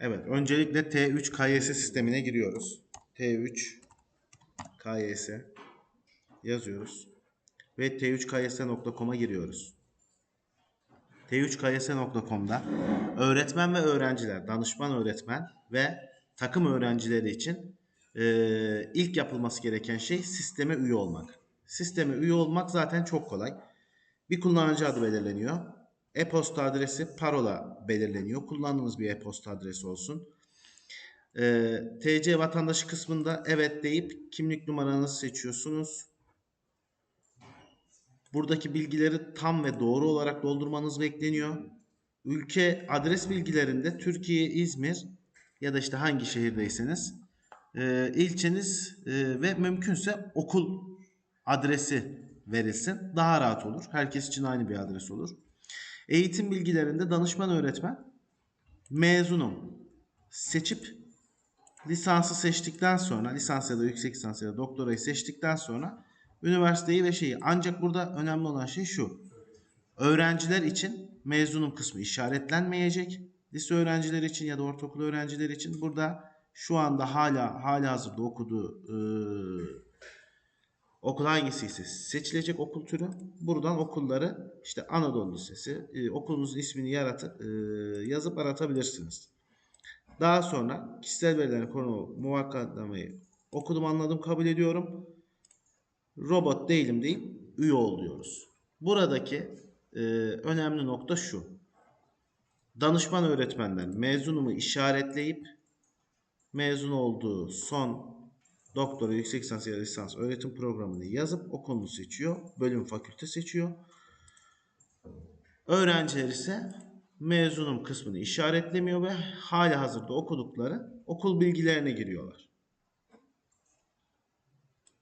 Evet, öncelikle T3 KYS sistemine giriyoruz. T3 KYS yazıyoruz. Ve t3kys.com'a giriyoruz. t3kys.com'da öğretmen ve öğrenciler, danışman öğretmen ve takım öğrencileri için eee, ilk yapılması gereken şey sisteme üye olmak. Sisteme üye olmak zaten çok kolay. Bir kullanıcı adı belirleniyor. E-posta adresi, parola belirleniyor. Kullandığınız bir e-posta adresi olsun. Ee, TC vatandaşı kısmında evet deyip kimlik numaranızı seçiyorsunuz. Buradaki bilgileri tam ve doğru olarak doldurmanız bekleniyor. Ülke adres bilgilerinde Türkiye, İzmir ya da işte hangi şehirdeyseniz e, ilçeniz e, ve mümkünse okul adresi verilsin. Daha rahat olur. Herkes için aynı bir adres olur. Eğitim bilgilerinde danışman öğretmen mezunum seçip lisansı seçtikten sonra lisans ya da yüksek lisans ya da doktorayı seçtikten sonra üniversiteyi ve şeyi ancak burada önemli olan şey şu. Öğrenciler için mezunum kısmı işaretlenmeyecek. Lise öğrencileri için ya da ortaokul öğrencileri için burada şu anda hala hala hazırda okuduğu eee okul hangisi ise seçilecek okul türü. Buradan okulları işte Anadolu Lisesi e, okulunuzun ismini yaratıp e, yazıp aratabilirsiniz. Daha sonra kişisel verilerin konu muvakkatlamayı okudum anladım kabul ediyorum. Robot değilim deyip üye ol diyoruz. Buradaki e, önemli nokta şu. Danışman öğretmenden mezunumu işaretleyip mezun olduğu son doktora, yüksek lisans ya da lisans öğretim programını yazıp okulunu seçiyor. Bölüm fakülte seçiyor. Öğrenciler ise mezunum kısmını işaretlemiyor ve hala hazırda okudukları okul bilgilerine giriyorlar.